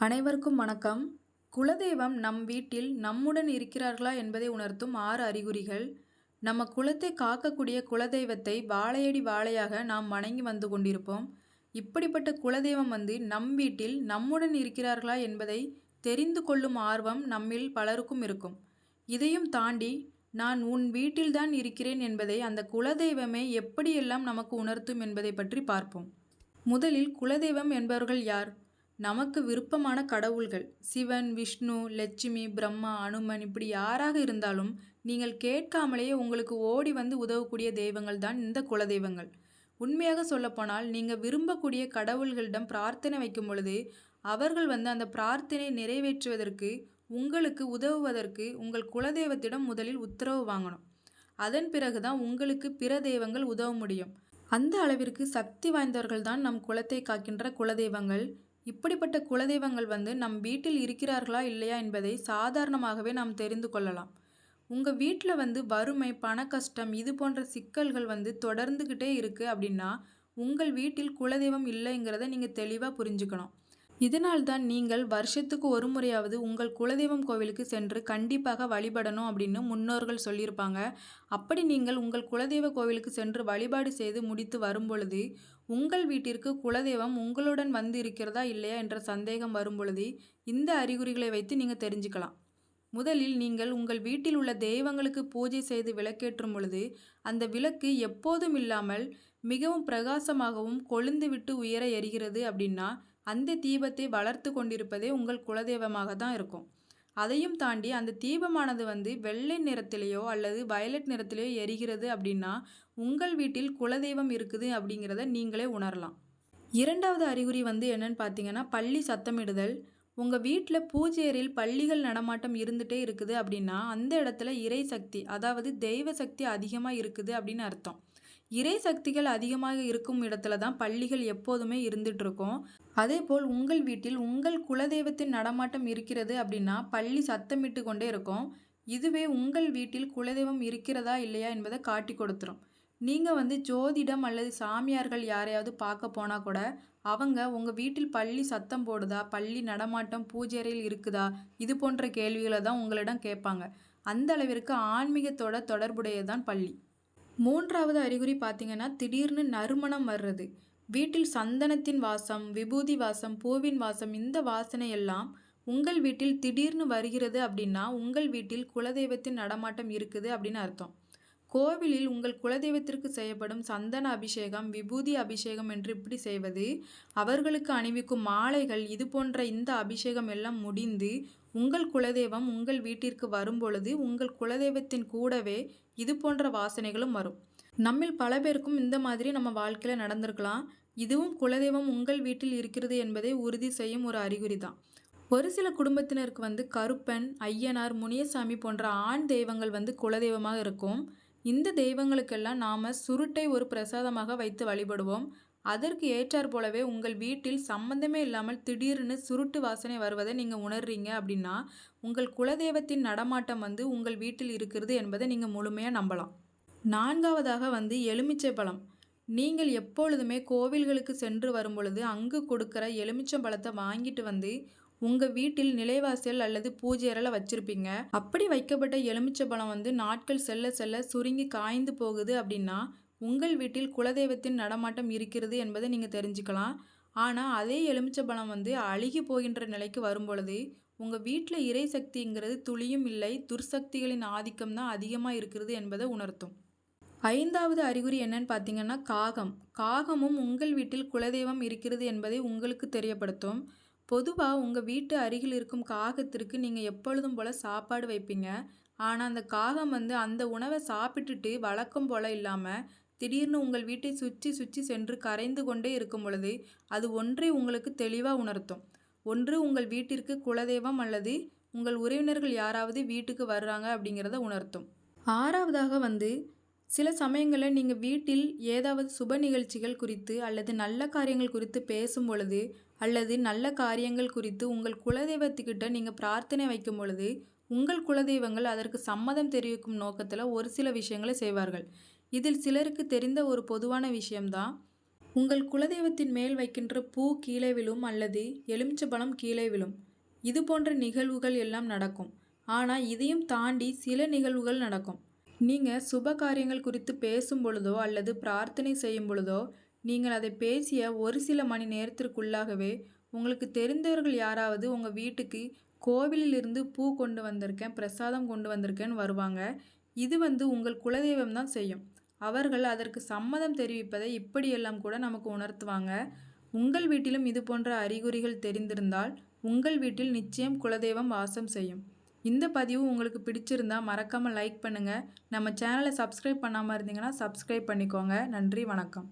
அனைவருக்கும் வணக்கம். குலதெய்வம் நம் வீட்டில் நம்முடன் இருக்கிறார்களா என்பதை உணர்த்தும் ஆறு அறிகுறிகள். நம்ம குலத்தை காக்கக்கூடிய குலதெய்வத்தை வாழையடி வாழையாக நாம் வணங்கி வந்து கொண்டிருப்போம். இப்படிப்பட்ட குலதெய்வம் வந்து நம் வீட்டில் நம்முடன் இருக்கிறார்களா என்பதை தெரிந்து கொள்ளும் ஆர்வம் நம்மில் பலருக்கும் இருக்கும். இதையும் தாண்டி நான் உன் வீட்டில்தான் இருக்கிறேன் என்பதை அந்த குலதெய்வமே எப்படியெல்லாம் நமக்கு உணர்த்தும் என்பதை பற்றி பார்ப்போம். முதலில் குலதெய்வம் என்பவர்கள் யார்? நமக்கு விருப்பமான கடவுள்கள். சிவன் விஷ்ணு லட்சுமி பிரம்மா அனுமன் இப்படி யாராக இருந்தாலும் நீங்கள் கேட்காமலேயே உங்களுக்கு ஓடி வந்து உதவக்கூடிய தெய்வங்கள் தான் இந்த குலதெய்வங்கள். உண்மையாக சொல்லப்போனால் நீங்கள் விரும்பக்கூடிய கடவுள்களிடம் பிரார்த்தனை வைக்கும் பொழுது அவர்கள் வந்து அந்த பிரார்த்தனை நிறைவேற்றுவதற்கு உங்களுக்கு உதவுவதற்கு உங்கள் குலதெய்வத்திடம் முதலில் உத்தரவு வாங்கணும். அதன் பிறகு தான் உங்களுக்கு பிற தெய்வங்கள் உதவ முடியும். அந்த அளவிற்கு சக்தி வாய்ந்தவர்கள் தான் நம் குலத்தை காக்கின்ற குலதெய்வங்கள். இப்படிப்பட்ட குலதெய்வங்கள் வந்து நம் வீட்டில் இருக்கிறார்களா இல்லையா என்பதை சாதாரணமாகவே நாம் தெரிந்து கொள்ளலாம். உங்கள் வீட்டில் வந்து வறுமை பண கஷ்டம் இது போன்ற சிக்கல்கள் வந்து தொடர்ந்துக்கிட்டே இருக்குது அப்படின்னா உங்கள் வீட்டில் குலதெய்வம் இல்லைங்கிறத நீங்கள் தெளிவாக புரிஞ்சுக்கணும். இதனால்தான் நீங்கள் வருஷத்துக்கு ஒரு முறையாவது உங்கள் குலதெய்வம் கோவிலுக்கு சென்று கண்டிப்பாக வழிபடணும் அப்படின்னு முன்னோர்கள் சொல்லியிருப்பாங்க. அப்படி நீங்கள் உங்கள் குலதெய்வ கோவிலுக்கு சென்று வழிபாடு செய்து முடித்து வரும்பொழுது உங்கள் வீட்டிற்கு குலதெய்வம் உங்களுடன் வந்து இருக்கிறதா இல்லையா என்ற சந்தேகம் வரும்பொழுது இந்த அறிகுறிகளை வைத்து நீங்கள் தெரிஞ்சுக்கலாம். முதலில் நீங்கள் உங்கள் வீட்டில் உள்ள தெய்வங்களுக்கு பூஜை செய்து விளக்கேற்றும் பொழுது அந்த விளக்கு எப்போதும் இல்லாமல் மிகவும் பிரகாசமாகவும் கொழுந்துவிட்டு உயர எரிகிறது அப்படின்னா அந்த தீபத்தை வளர்த்து கொண்டிருப்பதே உங்கள் குலதெய்வமாக தான் இருக்கும். அதையும் தாண்டி அந்த தீபமானது வந்து வெள்ளை நிறத்திலேயோ அல்லது வயலட் நிறத்திலேயோ எரிகிறது அப்படின்னா உங்கள் வீட்டில் குலதெய்வம் இருக்குது அப்படிங்கிறத நீங்களே உணரலாம். இரண்டாவது அறிகுறி வந்து என்னன்னு பார்த்தீங்கன்னா பள்ளி சத்தமிடுதல். உங்கள் வீட்டில் பூஜை பள்ளிகள் நடமாட்டம் இருந்துகிட்டே இருக்குது அப்படின்னா அந்த இடத்துல இறை சக்தி அதாவது தெய்வ சக்தி அதிகமாக இருக்குது அப்படின்னு அர்த்தம். இறை சக்திகள் அதிகமாக இருக்கும் இடத்துல தான் பள்ளிகள் எப்போதுமே இருந்துட்டு இருக்கும் அதே போல் உங்கள் வீட்டில் உங்கள் குலதெய்வத்தின் நடமாட்டம் இருக்கிறது அப்படின்னா பள்ளி சத்தமிட்டு கொண்டே இருக்கும். இதுவே உங்கள் வீட்டில் குலதெய்வம் இருக்கிறதா இல்லையா என்பதை காட்டி கொடுத்துரும். நீங்கள் வந்து ஜோதிடம் அல்லது சாமியார்கள் யாரையாவது பார்க்க போனால் கூட அவங்க உங்கள் வீட்டில் பள்ளி சத்தம் போடுதா பள்ளி நடமாட்டம் பூஜைறையில் இருக்குதா இது போன்ற கேள்விகளை தான் உங்களிடம் கேட்பாங்க. அந்த அளவிற்கு ஆன்மீகத்தோட தொடர்புடையதான் பள்ளி. மூன்றாவது அறிகுறி பார்த்தீங்கன்னா திடீர்னு நறுமணம் வர்றது. வீட்டில் சந்தனத்தின் வாசம் விபூதி வாசம் பூவின் வாசம் இந்த வாசனை எல்லாம் உங்கள் வீட்டில் திடீர்னு வருகிறது அப்படின்னா உங்கள் வீட்டில் குலதெய்வத்தின் நடமாட்டம் இருக்குது அப்படின்னு அர்த்தம். கோவிலில் உங்கள் குலதெய்வத்திற்கு செய்யப்படும் சந்தன அபிஷேகம் விபூதி அபிஷேகம் என்று இப்படி செய்வது அவர்களுக்கு அணிவிக்கும் மாலைகள் இது போன்ற இந்த அபிஷேகம் எல்லாம் முடிந்து உங்கள் குலதெய்வம் உங்கள் வீட்டிற்கு வரும்பொழுது உங்கள் குலதெய்வத்தின் கூடவே இது போன்ற வாசனைகளும் வரும். நம்மில் பல பேருக்கும் இந்த மாதிரி நம்ம வாழ்க்கையில் நடந்திருக்கலாம். இதுவும் குலதெய்வம் உங்கள் வீட்டில் இருக்கிறது என்பதை உறுதி செய்யும் ஒரு அறிகுறி தான். ஒரு சில குடும்பத்தினருக்கு வந்து கருப்பன் ஐயனார் முனியசாமி போன்ற ஆண் தெய்வங்கள் வந்து குலதெய்வமாக இருக்கும். இந்த தெய்வங்களுக்கெல்லாம் நாம் சுருட்டை ஒரு பிரசாதமாக வைத்து வழிபடுவோம். அதற்கு ஏற்றார் போலவே உங்கள் வீட்டில் சம்பந்தமே இல்லாமல் திடீர்னு சுருட்டு வாசனை வருவதை நீங்கள் உணர்றீங்க அப்படின்னா உங்கள் குலதெய்வத்தின் நடமாட்டம் வந்து உங்கள் வீட்டில் இருக்கிறது என்பதை நீங்கள் முழுமையாக நம்பலாம். நான்காவதாக வந்து எலுமிச்சை பழம் நீங்கள் எப்பொழுதுமே கோவில்களுக்கு சென்று வரும் பொழுது அங்கு கொடுக்குற எலுமிச்சம் பழத்தை வாங்கிட்டு வந்து உங்கள் வீட்டில் நிலைவாசல் அல்லது பூஜை அறையில் வச்சுருப்பீங்க. அப்படி வைக்கப்பட்ட எலுமிச்சை பழம் வந்து நாட்கள் செல்ல செல்ல சுருங்கி காய்ந்து போகுது அப்படின்னா உங்கள் வீட்டில் குலதெய்வத்தின் நடமாட்டம் இருக்கிறது என்பதை நீங்கள் தெரிஞ்சுக்கலாம். ஆனால் அதே எலுமிச்சபழம் வந்து அழுகி போகின்ற நிலைக்கு வரும்பொழுது உங்கள் வீட்டில் இறை சக்திங்கிறது துளியும் இல்லை துர்சக்திகளின் ஆதிக்கம் தான் அதிகமாக இருக்கிறது என்பதை உணர்த்தும். ஐந்தாவது அறிகுறி என்னன்னு பார்த்தீங்கன்னா காகம். காகமும் உங்கள் வீட்டில் குலதெய்வம் இருக்கிறது என்பதை உங்களுக்கு தெரியப்படுத்தும். பொதுவாக உங்கள் வீட்டு அருகில் இருக்கும் காகத்திற்கு நீங்கள் எப்பொழுதும் போல் சாப்பாடு வைப்பீங்க. ஆனால் அந்த காகம் வந்து அந்த உணவை சாப்பிட்டுட்டு வழக்கம் போல் இல்லாமல் திடீர்னு உங்கள் வீட்டை சுற்றி சுற்றி சென்று கரைந்து கொண்டே இருக்கும் பொழுது அது ஒன்றை உங்களுக்கு தெளிவாக உணர்த்தும். ஒன்று உங்கள் வீட்டிற்கு குலதெய்வம் அல்லது உங்கள் உறவினர்கள் யாராவது வீட்டுக்கு வர்றாங்க அப்படிங்கிறத உணர்த்தும். ஆறாவதாக வந்து சில சமயங்களில் நீங்கள் வீட்டில் ஏதாவது சுப நிகழ்ச்சிகள் குறித்து அல்லது நல்ல காரியங்கள் குறித்து பேசும் பொழுது அல்லது நல்ல காரியங்கள் குறித்து உங்கள் குலதெய்வத்துக்கிட்ட நீங்கள் பிரார்த்தனை வைக்கும் பொழுது உங்கள் குலதெய்வங்கள் அதற்கு சம்மதம் தெரிவிக்கும் நோக்கத்தில் ஒரு சில விஷயங்களை செய்வார்கள். இதில் சிலருக்கு தெரிந்த ஒரு பொதுவான விஷயம்தான். உங்கள் குலதெய்வத்தின் மேல் வைக்கின்ற பூ கீழே விழும் அல்லது எலுமிச்சபழம் கீழே விழும். இது போன்ற நிகழ்வுகள் எல்லாம் நடக்கும். ஆனால் இதையும் தாண்டி சில நிகழ்வுகள் நடக்கும். நீங்கள் சுப காரியங்கள் குறித்து பேசும் பொழுதோ அல்லது பிரார்த்தனை செய்யும் பொழுதோ நீங்கள் அதை பேசிய ஒரு சில மணி நேரத்திற்குள்ளாகவே உங்களுக்கு தெரிந்தவர்கள் யாராவது உங்கள் வீட்டுக்கு கோவிலில் இருந்து பூ கொண்டு வந்திருக்கேன் பிரசாதம் கொண்டு வந்திருக்கேன்னு வருவாங்க. இது வந்து உங்கள் குலதெய்வம் தான் செய்யும். அவர்கள் அதற்கு சம்மதம் தெரிவிப்பதை இப்படியெல்லாம் கூட நமக்கு உணர்த்துவாங்க. உங்கள் வீட்டிலும் இது போன்ற அறிகுறிகள் தெரிந்திருந்தால் உங்கள் வீட்டில் நிச்சயம் குலதெய்வம் வாசம் செய்யும். இந்த பதிவு உங்களுக்கு பிடிச்சிருந்தா மறக்காமல் லைக் பண்ணுங்கள் நம்ம சேனலை சப்ஸ்கிரைப் பண்ணாமல் இருந்தீங்கன்னா சப்ஸ்கிரைப் பண்ணிக்கோங்க. நன்றி வணக்கம்.